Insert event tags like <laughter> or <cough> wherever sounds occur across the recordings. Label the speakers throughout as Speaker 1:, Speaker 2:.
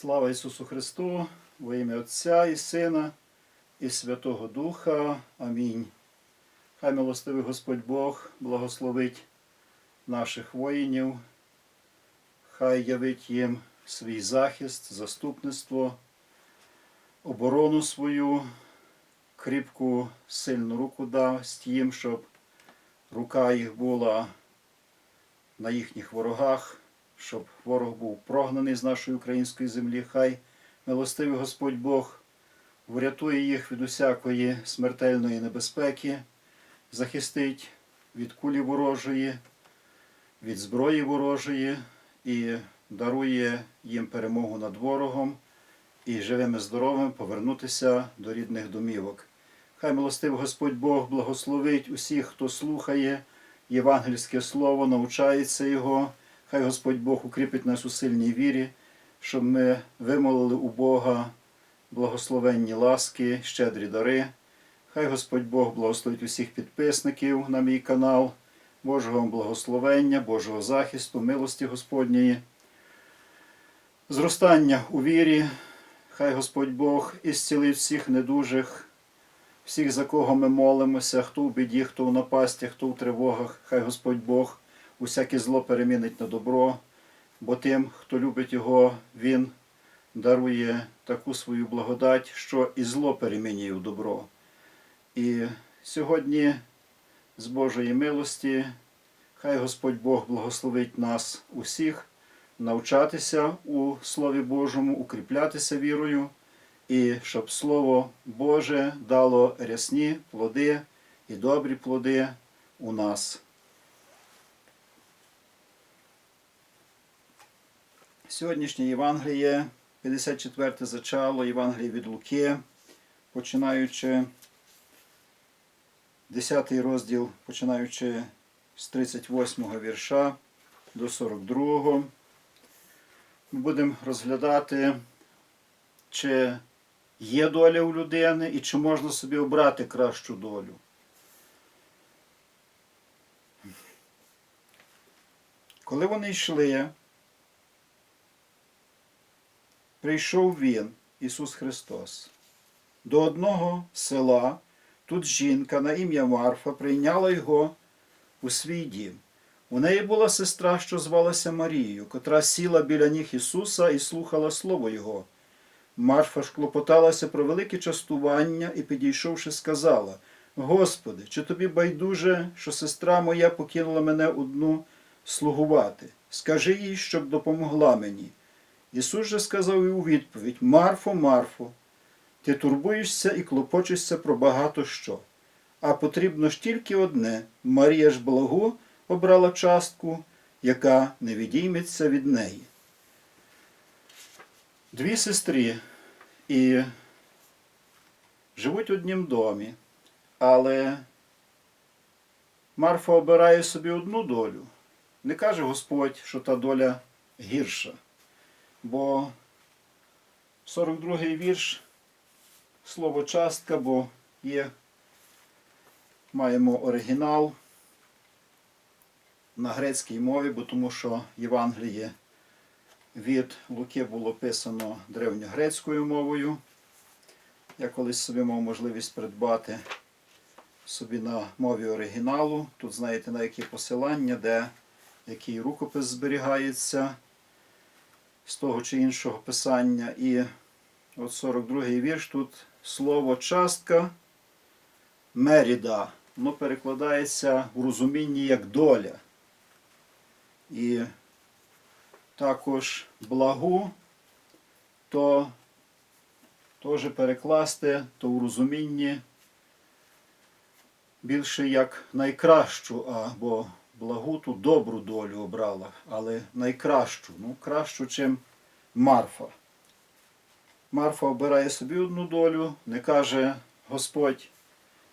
Speaker 1: Слава Ісусу Христу, во ім'я Отця і Сина і Святого Духа. Амінь. Хай милостивий Господь Бог благословить наших воїнів, хай явить їм свій захист, заступництво, оборону свою, кріпку, сильну руку дасть їм, щоб рука їх була на їхніх ворогах, щоб ворог був прогнаний з нашої української землі. Хай милостивий Господь Бог врятує їх від усякої смертельної небезпеки, захистить від кулі ворожої, від зброї ворожої і дарує їм перемогу над ворогом і живим і здоровим повернутися до рідних домівок. Хай милостивий Господь Бог благословить усіх, хто слухає євангельське слово, навчається його. Хай Господь Бог укріпить нас у сильній вірі, щоб ми вимолили у Бога благословенні ласки, щедрі дари. Хай Господь Бог благословить усіх підписників на мій канал, Божого вам благословення, Божого захисту, милості Господньої, зростання у вірі. Хай Господь Бог ісцілить всіх недужих, всіх, за кого ми молимося, хто в біді, хто в напасті, хто в тривогах. Хай Господь Бог усяке зло перемінить на добро, бо тим, хто любить Його, Він дарує таку свою благодать, що і зло перемінює в добро. І сьогодні, з Божої милості, хай Господь Бог благословить нас усіх навчатися у Слові Божому, укріплятися вірою, і щоб Слово Боже дало рясні плоди і добрі плоди у нас. Сьогоднішнє Євангеліє, 54 зачало, Євангеліє від Луки, починаючи 10 розділ, починаючи з 38 вірша до 42. Ми будемо розглядати, чи є доля у людини і чи можна собі обрати кращу долю. Коли вони йшли, прийшов він, Ісус Христос, до одного села. Тут жінка на ім'я Марфа прийняла його у свій дім. У неї була сестра, що звалася Марією, котра сіла біля ніг Ісуса і слухала Слово Його. Марфа ж клопоталася про велике частування і, підійшовши, сказала: Господи, чи тобі байдуже, що сестра моя покинула мене одну слугувати? Скажи їй, щоб допомогла мені. Ісус же сказав їй у відповідь: Марфо, Марфо, ти турбуєшся і клопочешся про багато що. А потрібно ж тільки одне Марія ж благу обрала частку, яка не відійметься від неї. Дві сестри і живуть в однім домі, але Марфа обирає собі одну долю. Не каже Господь, що та доля гірша. Бо 42-й вірш слово частка, бо є, маємо оригінал на грецькій мові, бо тому що Євангеліє від Луки було писано древньогрецькою мовою. Я колись собі мав можливість придбати собі на мові оригіналу. Тут знаєте на які посилання, де який рукопис зберігається з того чи іншого писання. І от 42-й вірш тут слово частка меріда. Воно перекладається в розумінні як доля. І також благу, то теж перекласти то в розумінні більше як найкращу, або благу ту добру долю обрала, але найкращу, ну кращу, чим Марфа. Марфа обирає собі одну долю, не каже Господь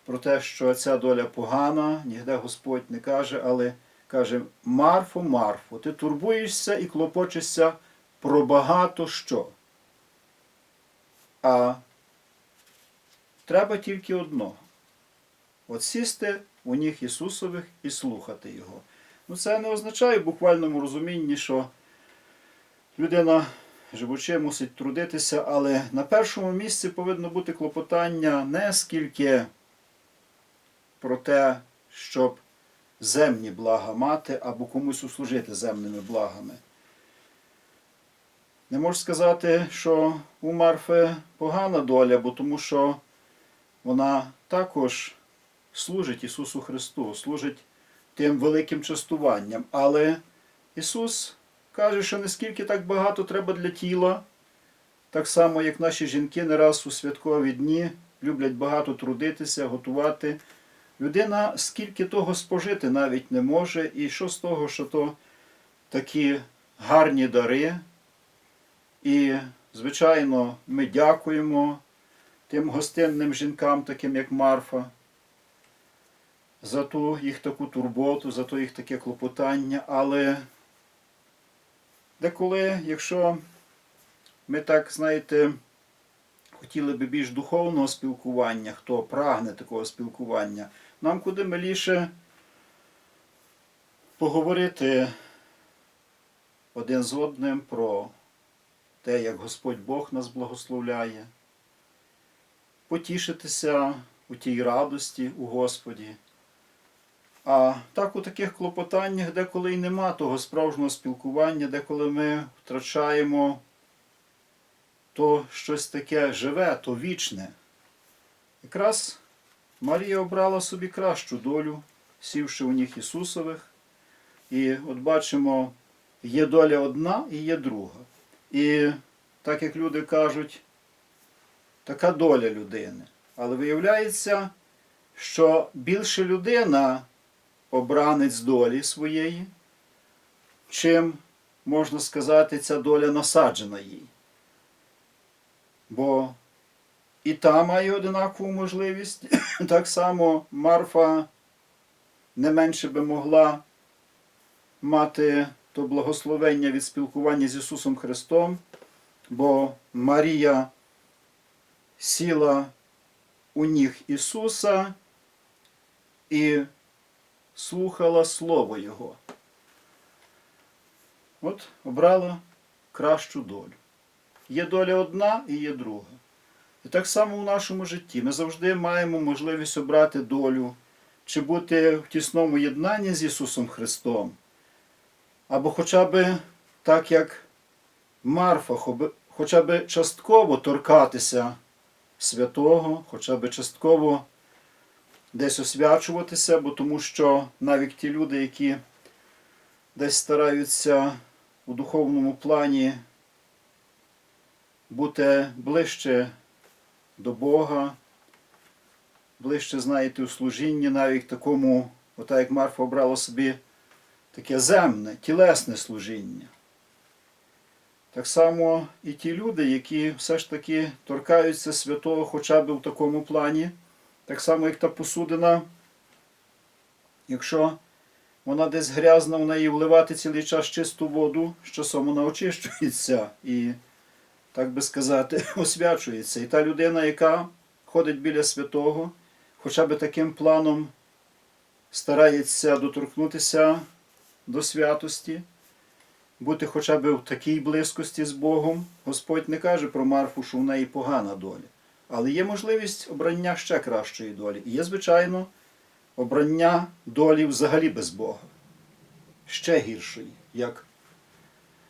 Speaker 1: про те, що ця доля погана, ніде Господь не каже, але каже: Марфо, Марфо, ти турбуєшся і клопочешся про багато що. А треба тільки одного. От сісти у ніг Ісусових і слухати Його. Ну, це не означає в буквальному розумінні, що людина живучи, мусить трудитися, але на першому місці повинно бути клопотання не скільки про те, щоб земні блага мати або комусь услужити земними благами. Не можу сказати, що у Марфи погана доля, бо тому що вона також служить Ісусу Христу, служить тим великим частуванням. Але Ісус каже, що не скільки так багато треба для тіла, так само, як наші жінки не раз у святкові дні люблять багато трудитися, готувати. Людина скільки того спожити навіть не може, і що з того, що то такі гарні дари. І, звичайно, ми дякуємо тим гостинним жінкам, таким як Марфа, за ту їх таку турботу, за то їх таке клопотання. Але деколи, якщо ми так, знаєте, хотіли би більш духовного спілкування, хто прагне такого спілкування, нам куди миліше поговорити один з одним про те, як Господь Бог нас благословляє, потішитися у тій радості у Господі. А так у таких клопотаннях, деколи й нема того справжнього спілкування, деколи ми втрачаємо то щось таке живе, то вічне. Якраз Марія обрала собі кращу долю, сівши у них Ісусових. І от бачимо, є доля одна і є друга. І так як люди кажуть, така доля людини. Але виявляється, що більше людина обранець долі своєї, чим, можна сказати, ця доля насаджена їй. Бо і та має одинакову можливість, <coughs> так само Марфа не менше би могла мати то благословення від спілкування з Ісусом Христом, бо Марія сіла у ніг Ісуса і слухала Слово Його. От обрала кращу долю. Є доля одна і є друга. І так само у нашому житті ми завжди маємо можливість обрати долю, чи бути в тісному єднанні з Ісусом Христом, або хоча б так, як Марфа, хоча б частково торкатися святого, хоча б частково десь освячуватися, бо тому що навіть ті люди, які десь стараються у духовному плані бути ближче до Бога, ближче, знаєте, у служінні, навіть такому, ота як Марфа обрала собі таке земне, тілесне служіння. Так само і ті люди, які все ж таки торкаються святого хоча б в такому плані, так само, як та посудина, якщо вона десь грязна, в неї вливати цілий час чисту воду, з часом вона очищується і, так би сказати, <laughs> освячується. І та людина, яка ходить біля святого, хоча б таким планом старається доторкнутися до святості, бути хоча б в такій близькості з Богом. Господь не каже про Марфу, що в неї погана доля. Але є можливість обрання ще кращої долі. І є, звичайно, обрання долі взагалі без Бога. Ще гіршої, як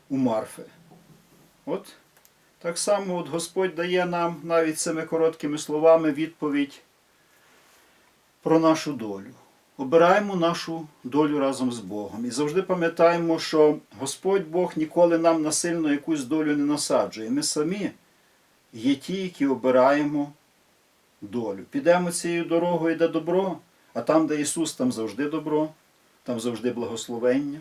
Speaker 1: у Марфи. От так само от Господь дає нам навіть цими короткими словами відповідь про нашу долю. Обираємо нашу долю разом з Богом. І завжди пам'ятаємо, що Господь Бог ніколи нам насильно якусь долю не насаджує. Ми самі є ті, які обираємо долю. Підемо цією дорогою, де добро, а там, де Ісус, там завжди добро, там завжди благословення.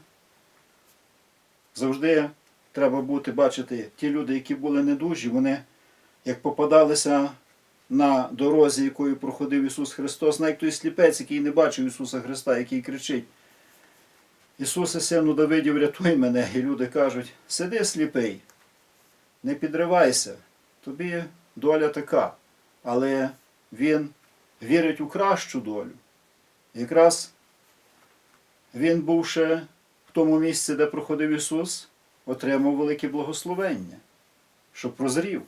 Speaker 1: Завжди треба бути, бачити, ті люди, які були недужі, вони як попадалися на дорозі, якою проходив Ісус Христос, навіть той сліпець, який не бачив Ісуса Христа, який кричить. Ісусе, сину Давидів, рятуй мене. І люди кажуть, сиди сліпий, не підривайся, тобі доля така. Але Він вірить у кращу долю. Якраз він, бувши в тому місці, де проходив Ісус, отримав велике благословення. щоб прозрів,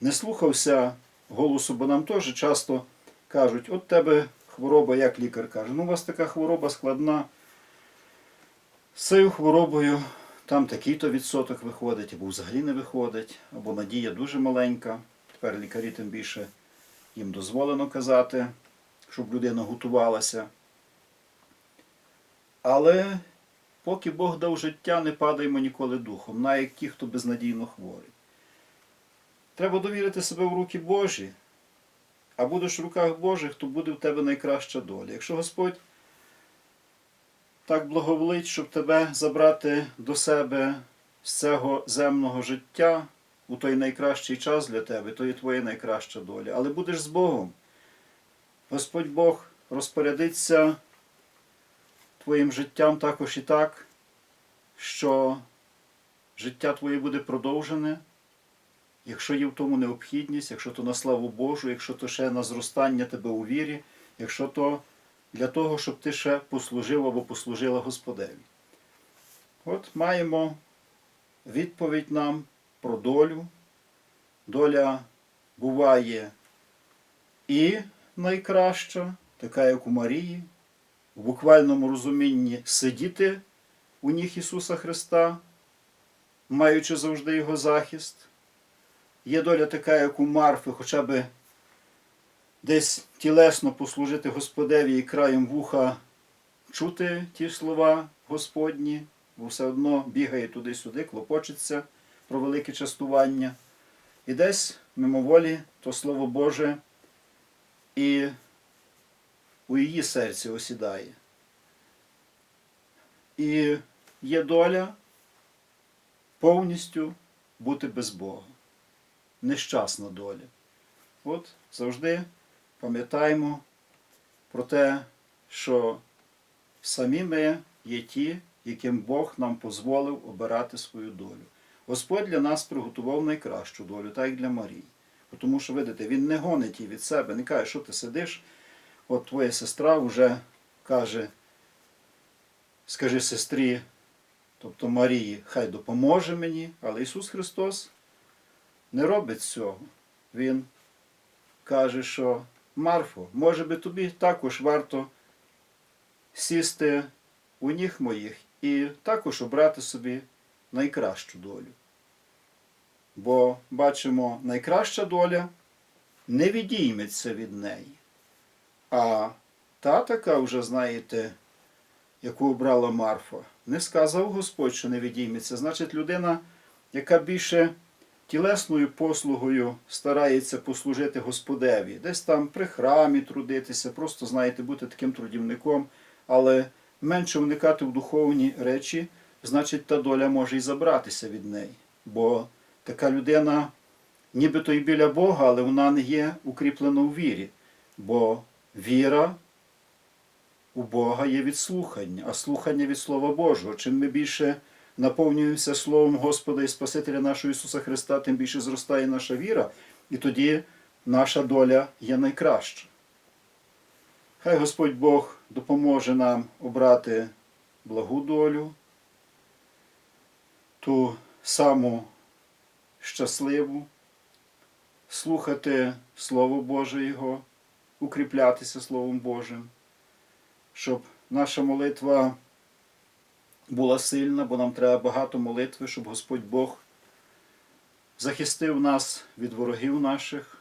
Speaker 1: не слухався голосу, бо нам теж часто кажуть, от тебе хвороба, як лікар каже, ну у вас така хвороба складна. З цією хворобою там такий-то відсоток виходить, або взагалі не виходить, або надія дуже маленька. Тепер лікарі тим більше їм дозволено казати, щоб людина готувалася. Але поки Бог дав життя, не падаймо ніколи духом, навіть ті, хто безнадійно хворий. Треба довірити себе в руки Божі, а будеш в руках Божих, то буде в тебе найкраща доля. Якщо Господь так благоволить, щоб тебе забрати до себе з цього земного життя у той найкращий час для тебе, то є твоя найкраща доля. Але будеш з Богом. Господь Бог розпорядиться твоїм життям також і так, що життя твоє буде продовжене, якщо є в тому необхідність, якщо то на славу Божу, якщо то ще на зростання тебе у вірі, якщо то для того, щоб ти ще послужив або послужила Господеві. От маємо відповідь нам про долю. Доля буває і найкраща, така як у Марії, в буквальному розумінні сидіти у ніг Ісуса Христа, маючи завжди Його захист. Є доля така, як у Марфи, хоча би десь тілесно послужити Господеві і краєм вуха чути ті слова Господні, бо все одно бігає туди-сюди, клопочеться про велике частування. І десь мимоволі то Слово Боже і у її серці осідає. І є доля повністю бути без Бога. Нещасна доля. От завжди пам'ятаємо про те, що самі ми є ті, яким Бог нам дозволив обирати свою долю. Господь для нас приготував найкращу долю, так як для Марії. Тому що, видите, Він не гонить її від себе, не каже, що ти сидиш, от твоя сестра вже каже, скажи сестрі, тобто Марії, хай допоможе мені, але Ісус Христос не робить цього. Він каже, що Марфо, може би тобі також варто сісти у ніг моїх і також обрати собі найкращу долю. Бо бачимо, найкраща доля не відійметься від неї. А та така вже, знаєте, яку обрала Марфа, не сказав Господь, що не відійметься. Значить, людина, яка більше тілесною послугою старається послужити Господеві, десь там при храмі трудитися, просто, знаєте, бути таким трудівником, але менше вникати в духовні речі, значить, та доля може і забратися від неї. Бо така людина, нібито й біля Бога, але вона не є укріплена у вірі. Бо віра у Бога є від слухання, а слухання від Слова Божого. Чим ми більше наповнюємося Словом Господа і Спасителя нашого Ісуса Христа, тим більше зростає наша віра, і тоді наша доля є найкраща. Хай Господь Бог допоможе нам обрати благу долю, ту саму щасливу, слухати Слово Боже Його, укріплятися Словом Божим, щоб наша молитва була сильна, бо нам треба багато молитви, щоб Господь Бог захистив нас від ворогів наших,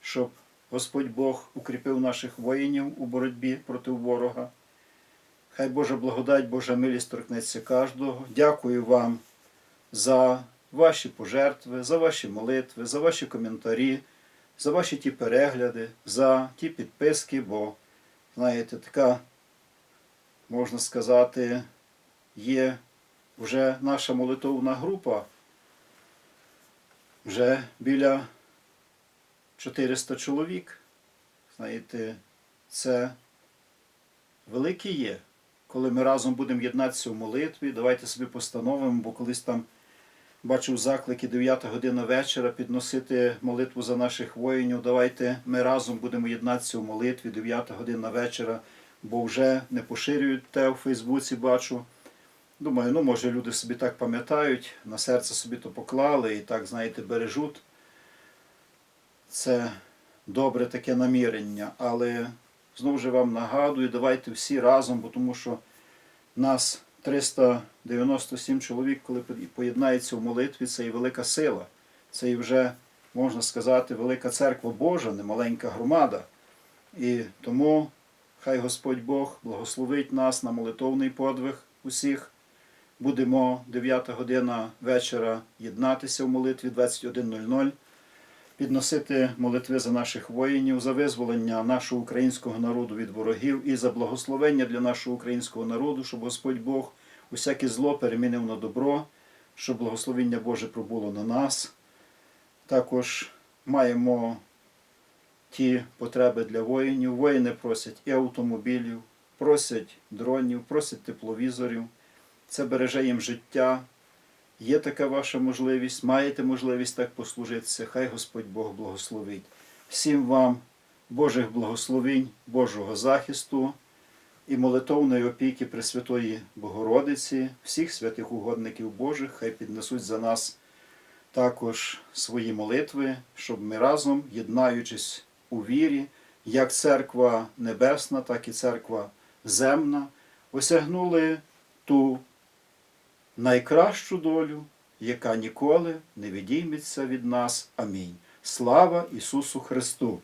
Speaker 1: щоб Господь Бог укріпив наших воїнів у боротьбі проти ворога. Хай Божа благодать, Божа милість торкнеться кожного. Дякую вам за ваші пожертви, за ваші молитви, за ваші коментарі, за ваші ті перегляди, за ті підписки, бо, знаєте, така, можна сказати, є вже наша молитовна група, вже біля 400 чоловік. Знаєте, це велике є. Коли ми разом будемо єднатися в молитві, давайте собі постановимо, бо колись там бачив заклики 9 година вечора підносити молитву за наших воїнів. Давайте ми разом будемо єднатися в молитві 9 година вечора, бо вже не поширюють те у Фейсбуці, бачу. Думаю, ну може люди собі так пам'ятають, на серце собі то поклали і так, знаєте, бережуть. Це добре таке намірення, але знову ж вам нагадую, давайте всі разом, бо тому що нас 397 чоловік, коли поєднається в молитві, це і велика сила. Це і вже, можна сказати, велика церква Божа, не маленька громада. І тому хай Господь Бог благословить нас на молитовний подвиг усіх. Будемо 9 година вечора єднатися в молитві 21.00, підносити молитви за наших воїнів, за визволення нашого українського народу від ворогів і за благословення для нашого українського народу, щоб Господь Бог усяке зло перемінив на добро, щоб благословення Боже пробуло на нас. Також маємо ті потреби для воїнів. Воїни просять і автомобілів, просять дронів, просять тепловізорів. Це береже їм життя. Є така ваша можливість, маєте можливість так послужитися. Хай Господь Бог благословить. Всім вам Божих благословінь, Божого захисту і молитовної опіки Пресвятої Богородиці, всіх святих угодників Божих, хай піднесуть за нас також свої молитви, щоб ми разом, єднаючись у вірі, як церква небесна, так і церква земна, осягнули ту найкращу долю, яка ніколи не відійметься від нас. Амінь. Слава Ісусу Христу!